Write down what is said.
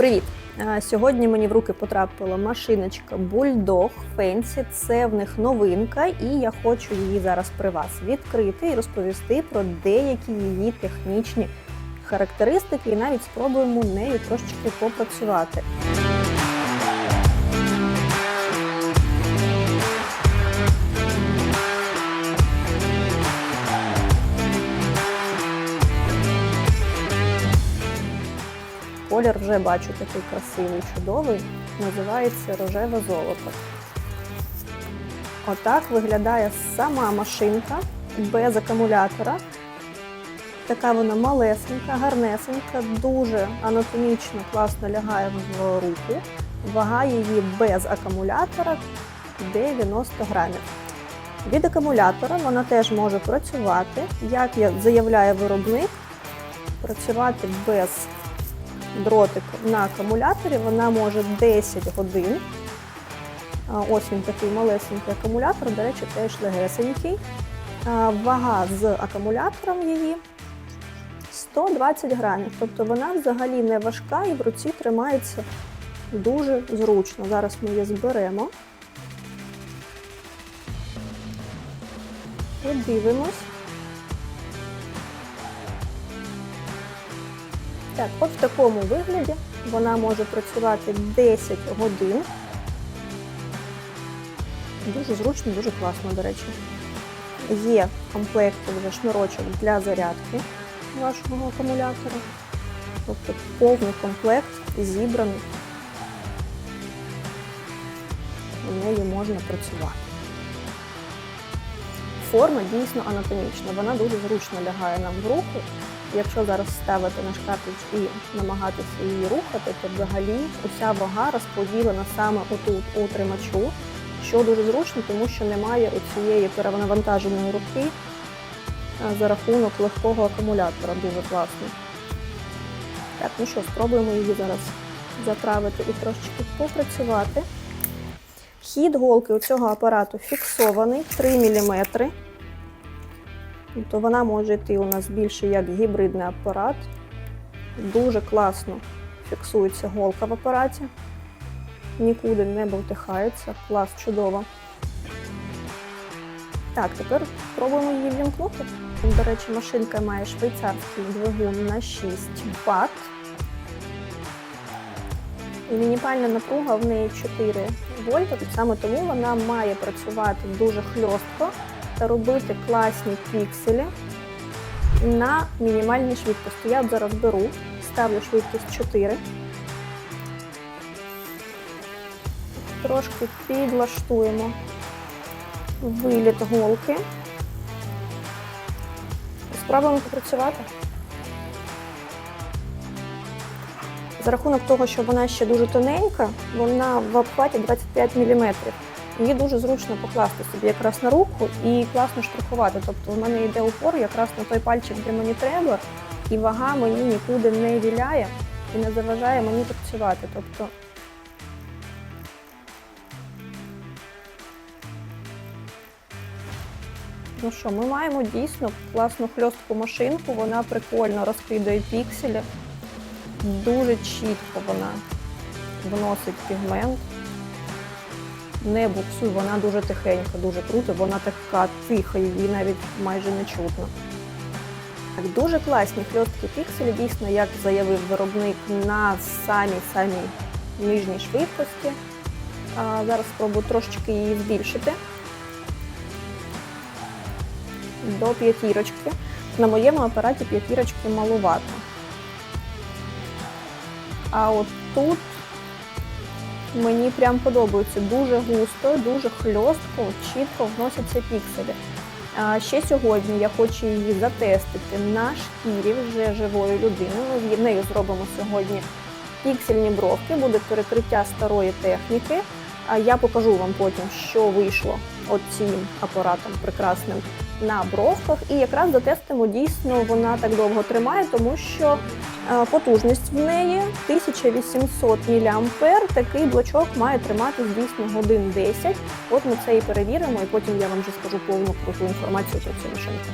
Привіт! Е, Сьогодні мені в руки потрапила машиночка Bulldog Fancy. Це в них новинка, і я хочу її зараз при вас відкрити і розповісти про деякі її технічні характеристики, і навіть спробуємо нею трошечки попрацювати. Колір вже бачу такий красивий, чудовий. Називається рожеве золото. Отак виглядає сама машинка без акумулятора. Така вона малесенька, гарнесенька, дуже анатомічно класно лягає в руку. Вага її без акумулятора 90 грамів. Від акумулятора вона теж може працювати, як я- заявляє виробник, працювати без дротик на акумуляторі, вона може 10 годин. Ось він такий малесенький акумулятор, до речі, теж легесенький. Вага з акумулятором її 120 грамів. Тобто вона взагалі не важка і в руці тримається дуже зручно. Зараз ми її зберемо. Подивимось. Так, от в такому вигляді вона може працювати 10 годин. Дуже зручно, дуже класно, до речі. Є в комплекті вже шнурочок для зарядки вашого акумулятора. Тобто повний комплект зібраний. Нею можна працювати. Форма дійсно анатомічна, вона дуже зручно лягає нам в руку. Якщо зараз ставити на шкафич і намагатися її рухати, то взагалі уся вага розподілена саме отут у тримачу, що дуже зручно, тому що немає оцієї перевантаженої руки за рахунок легкого акумулятора. Дуже класно. Так, ну що, спробуємо її зараз заправити і трошечки попрацювати. Хід голки у цього апарату фіксований 3 мм. Тобто вона може йти у нас більше як гібридний апарат. Дуже класно фіксується голка в апараті. Нікуди не болтихається. Клас чудово. Так, тепер спробуємо її вімкнути. До речі, машинка має швейцарський двигун на 6 Вт. І мінімальна напруга в неї 4 вольта, саме тому вона має працювати дуже хльостко робити класні пікселі на мінімальній швидкості. Я зараз беру, ставлю швидкість 4. Трошки підлаштуємо виліт голки. Спробуємо попрацювати. За рахунок того, що вона ще дуже тоненька, вона в обхваті 25 мм. Її дуже зручно покласти собі якраз на руку і класно штрихувати. Тобто в мене йде упор якраз на той пальчик, де мені треба, і вага мені нікуди не віляє і не заважає мені працювати. Тобто Ну що, ми маємо дійсно класну хльостку машинку, вона прикольно розкидає пікселі. Дуже чітко вона вносить пігмент. Не буксує, вона дуже тихенька, дуже круто, вона така тиха, її навіть майже не чутно. Так, дуже класні хльосткі пікселі, дійсно, як заявив виробник, на самій-самій нижній швидкості. А, зараз спробую трошечки її збільшити до п'ятірочки. На моєму апараті п'ятірочки малувато. А от тут мені прям подобається дуже густо, дуже хльостко, чітко вносяться пікселі. А ще сьогодні я хочу її затестити на шкірі вже живої людини. Ми в нею зробимо сьогодні піксельні бровки, буде перекриття старої техніки. А я покажу вам потім, що вийшло от цим апаратом прекрасним на бровках. І якраз затестимо дійсно вона так довго тримає, тому що е, потужність в неї 1800 мА. Такий блочок має тримати дійсно годин 10. От ми це і перевіримо, і потім я вам вже скажу повну круту інформацію про цю машинку.